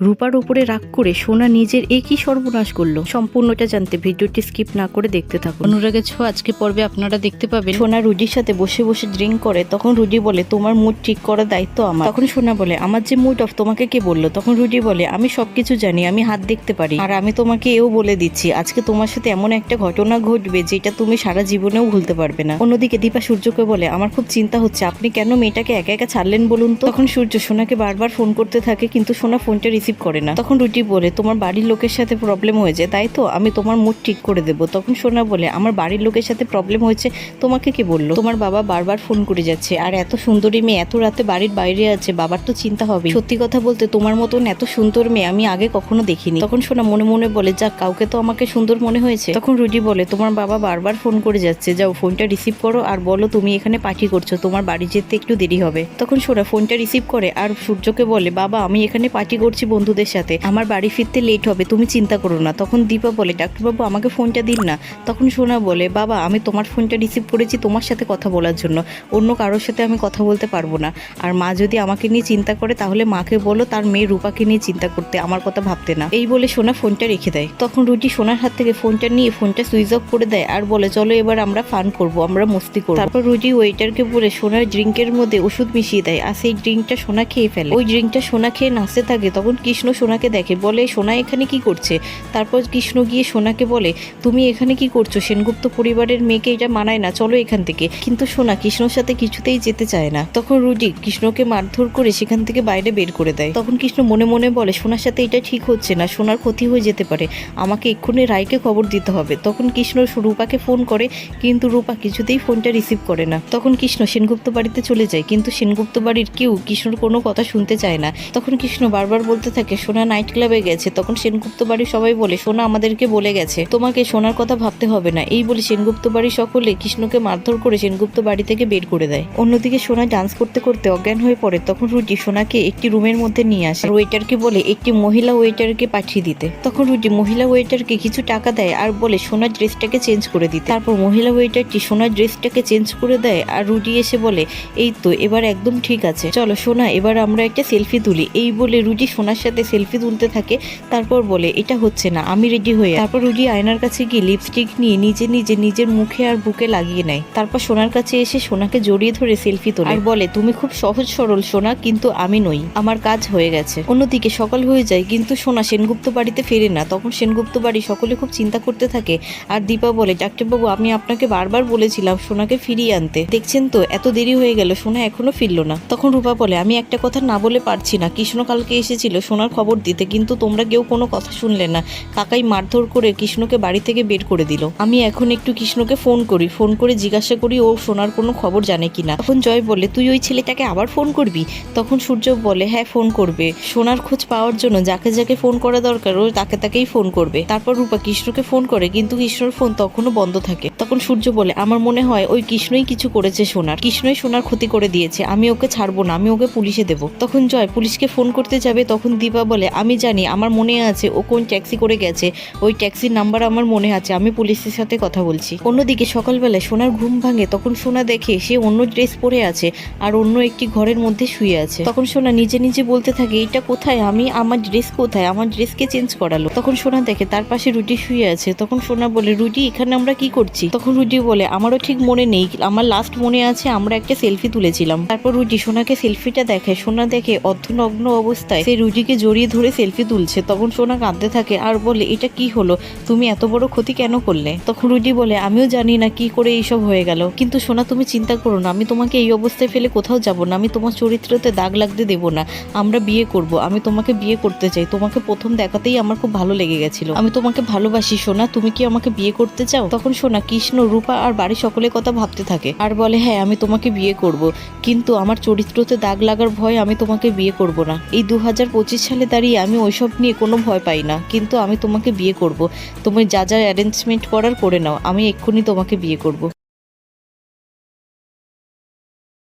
রূপার উপরে রাগ করে সোনা নিজের একই সর্বনাশ করল। সম্পূর্ণটা জানতে ভিডিওটি স্কিপ না করে দেখতে থাকুন। অনুরাগের ছো আজকে পর্বে আপনারা দেখতে পাবেন। সোনা রুজির সাথে বসে বসে ড্রিঙ্ক করে তখন রুজি বলে তোমার মুড ঠিক করার দায়িত্ব আমার। তখন সোনা বলে আমার যে মুড অফ তোমাকে কে বলল? তখন রুজি বলে আমি সবকিছু জানি আমি হাত দেখতে পারি। আর আমি তোমাকে এও বলে দিচ্ছি আজকে তোমার সাথে এমন একটা ঘটনা ঘটবে যেটা তুমি সারা জীবনেও ভুলতে পারবে না। অন্যদিকে দীপা সূর্যকে বলে আমার খুব চিন্তা হচ্ছে আপনি কেন মেয়েটাকে একা একা ছাড়লেন বলুন তো? তখন সূর্য সোনাকে বারবার ফোন করতে থাকে কিন্তু সোনা ফোনটা রিসিভ করে না। তখন রুটি বলে, তোমার বাড়ির লোকের সাথে প্রবলেম হয়েছে, তাই তো? আমি তোমার মুড ঠিক করে দেবো। তখন সোনা বলে, আমার বাড়ির লোকের সাথে প্রবলেম হয়েছে, তোমাকে কে বলল? তোমার বাবা বারবার ফোন করে যাচ্ছে, আর এত সুন্দরী মেয়ে, এত রাতে বাড়ির বাইরে আছে, বাবার তো চিন্তা হবে সত্যি কথা বলতে, তোমার মতন এত সুন্দর মেয়ে আমি আগে কখনো দেখিনি। তখন সোনা মনে মনে বলে, যাক, কাউকে তো আমাকে সুন্দর মনে হয়েছে? তখন রুটি বলে, তোমার বাবা বারবার ফোন করে যাচ্ছে, যাও ফোনটা রিসিভ করো, আর বলো তুমি এখানে পার্টি করছ, তোমার বাড়ি যেতে একটু দেরি হবে। তখন সোনা ফোনটা রিসিভ করে, আর সূর্যকে বলে, বাবা, আমি এখানে পার্টি করছি বন্ধুদের সাথে। আমার বাড়ি ফিরতে লেট হবে, তুমি চিন্তা করো না। তখন দীপা বলে, ডাক্তারবাবু, আমাকে ফোনটা দিন না। তখন সোনা বলে, বাবা, আমি তোমার ফোনটা রিসিভ করেছি তোমার সাথে কথা বলার জন্য। অন্য কারোর সাথে আমি কথা বলতে পারব না। আর মা যদি আমাকে নিয়ে চিন্তা করে, তাহলে মাকে বলো, তার মেয়ে রূপাকে নিয়ে চিন্তা করতে। আমার কথা ভাবতে না। এই বলে সোনা ফোনটা রেখে দেয়। তখন রুটি সোনার হাত থেকে ফোনটা নিয়ে ফোনটা সুইচ অফ করে দেয় আর বলে, চলো এবার আমরা ফান করব, আমরা মস্তি করব। তারপর রুটি ওয়েটারকে বলে, সোনার ড্রিঙ্কের মধ্যে ওষুধ মিশিয়ে দেয়। আর সেই ড্রিঙ্কটা সোনা খেয়ে ফেলে। ওই ড্রিঙ্কটা সোনা খেয়ে নাচতে থাকে। তখন কৃষ্ণ সোনাকে দেখে, বলে, সোনা এখানে কি করছে? তারপর কৃষ্ণ গিয়ে সোনাকে বলে, তুমি এখানে কি করছ? সেনগুপ্ত পরিবারের মেয়েকে এটা মানায় না, চলো এখান থেকে। কিন্তু সোনা কৃষ্ণর সাথে কিছুতেই যেতে চায় না। তখন রুডি কৃষ্ণকে মারধর করে সেখান থেকে বাইরে বের করে দেয়। তখন কৃষ্ণ মনে মনে বলে, সোনার সাথে এটা ঠিক হচ্ছে না, সোনার ক্ষতি হয়ে যেতে পারে। আমাকে এক্ষুনি রায়কে খবর দিতে হবে। তখন কৃষ্ণ রূপাকে ফোন করে, কিন্তু রূপা কিছুতেই ফোনটা রিসিভ করে না। তখন কৃষ্ণ সেনগুপ্ত বাড়িতে চলে যায়, কিন্তু সেনগুপ্ত বাড়ির কেউ কৃষ্ণর কোনো কথা শুনতে চায় না। তখন কৃষ্ণ বারবার বলতে থাকে। সোনা নাইট ক্লাবে গেছে। তখন সেনগুপ্ত বাড়ির সবাই বলে, সোনা আমাদেরকে বলে গেছে। তোমাকে সোনার কথা ভাবতে হবে না। এই বলে সেনগুপ্ত বাড়ির সকলে কৃষ্ণকে মারধর করে সেনগুপ্ত বাড়ি থেকে বের করে দেয়। অন্যদিকে সোনা ডান্স করতে করতে অজ্ঞান হয়ে পড়ে। তখন রুটি সোনাকে একটি রুমের মধ্যে নিয়ে আসে। ওয়েটারকে বলে, একটি মহিলা ওয়েটারকে পাঠিয়ে দিতে। তখন রুটি মহিলা ওয়েটারকে কিছু টাকা দেয় আর বলে, সোনার ড্রেসটাকে চেঞ্জ করে দিতে। তারপর মহিলা ওয়েটারটি সোনার ড্রেসটাকে চেঞ্জ করে দেয় আর রুটি এসে বলে, এই তো, এবার একদম ঠিক আছে। চলো সোনা, এবার আমরা একটা সেলফি তুলি। এই বলে রুটি সোনার সাথে সেলফি তুলতে থাকে, তারপর বলে, এটা হচ্ছে না, আমি রেডি হয়ে তারপর রুজি আয়নার কাছে গিয়ে লিপস্টিক নিয়ে নিজে নিজে নিজের মুখে আর বুকে লাগিয়ে নেয়। তারপর সোনার কাছে এসে সোনাকে জড়িয়ে ধরে সেলফি তোলে। আর বলে, তুমি খুব সহজ সরল সোনা, কিন্তু আমি নই, আমার কাজ হয়ে গেছে। অন্যদিকে সকাল হয়ে যায়, কিন্তু সোনা সেনগুপ্ত বাড়িতে ফেরে না। তখন সেনগুপ্ত বাড়ি সকলে খুব চিন্তা করতে থাকে। আর দীপা বলে, ডাক্তারবাবু, আমি আপনাকে বারবার বলেছিলাম সোনাকে ফিরিয়ে আনতে। দেখছেন তো, এত দেরি হয়ে গেল, সোনা এখনও ফিরলো না। তখন রূপা বলে, আমি একটা কথা না বলে পারছি না। কৃষ্ণ কালকে এসেছিল সোনার খবর দিতে, কিন্তু তোমরা কেউ কোনো কথা শুনলে না। কাকাই মারধর করে কৃষ্ণকে বাড়ি থেকে বের করে দিল। আমি এখন একটু কৃষ্ণকে ফোন করি। ফোন করে জিজ্ঞাসা করি, ও সোনার কোনো খবর জানে কিনা? তখন জয় বলে, তুই ওই ছেলেটাকে আবার ফোন করবি? তখন সূর্য বলে হ্যাঁ ফোন করবে। সোনার খোঁজ পাওয়ার জন্য যাকে যাকে ফোন করা দরকার, ও তাকে তাকেই ফোন করবে। তারপর রূপা কৃষ্ণকে ফোন করে, কিন্তু কৃষ্ণর ফোন তখনও বন্ধ থাকে। তখন সূর্য বলে, আমার মনে হয় ওই কৃষ্ণই কিছু করেছে সোনার। কৃষ্ণই সোনার ক্ষতি করে দিয়েছে। আমি ওকে ছাড়বো না, আমি ওকে পুলিশে দেব। তখন জয় পুলিশকে ফোন করতে যাবে, তখন দীপা বলে, আমি জানি, আমার মনে আছে ও কোন ট্যাক্সি করে গেছে। ওই ট্যাক্সির নাম্বার আমার মনে আছে, আমি পুলিশের সাথে কথা বলছি। অন্যদিকে সকালবেলায় সোনার ঘুম ভাঙে, তখন সোনা দেখে সে অন্য ড্রেস পরে আছে আর অন্য একটি ঘরের মধ্যে শুয়ে আছে। তখন সোনা নিজে নিজে বলতে থাকে এটা কোথায়? আমি, আমার ড্রেস কোথায়? আমার ড্রেসকে চেঞ্জ করালো। তখন সোনা দেখে, তার পাশে রুটি শুয়ে আছে। তখন সোনা বলে, রুটি, এখানে আমরা কি করছি? তখন রুটি বলে, আমারও ঠিক মনে নেই, আমার লাস্ট মনে আছে, আমরা একটা সেলফি তুলেছিলাম। তারপর রুটি সোনাকে সেলফিটা দেখে সোনা দেখে, অর্ধনগ্ন অবস্থায় সে রুটিকে জড়িয়ে ধরে সেলফি তুলছে। তখন সোনা কাঁদতে থাকে আর বলে, এটা কি হলো? তুমি এত বড় ক্ষতি কেন করলে? তখন রুটি বলে, আমিও জানি না কি করে এইসব হয়ে গেল। কিন্তু সোনা, তুমি চিন্তা করো না, আমি তোমাকে এই অবস্থায় ফেলে কোথাও যাব না। আমি তোমার চরিত্রতে দাগ লাগতে দেব না। আমরা বিয়ে করব। আমি তোমাকে বিয়ে করতে চাই। তোমাকে প্রথম দেখাতেই আমার খুব ভালো লেগে গেছিল। আমি তোমাকে ভালোবাসি, সোনা। তুমি কি আমাকে বিয়ে করতে চাও? তখন সোনা কৃষ্ণ, রূপা আর বাড়ির সকলের কথা ভাবতে থাকে আর বলে হ্যাঁ আমি তোমাকে বিয়ে করব। কিন্তু আমার চরিত্রতে দাগ লাগার ভয় আমি তোমাকে বিয়ে করব না। এই দু হাজার পঁচিশ পঁচিশ সালে দাঁড়িয়ে আমি ওইসব নিয়ে কোনো ভয় পাই না। কিন্তু আমি তোমাকে বিয়ে করব। তুমি যা যা অ্যারেঞ্জমেন্ট করার করে নাও। আমি এক্ষুনি তোমাকে বিয়ে করব।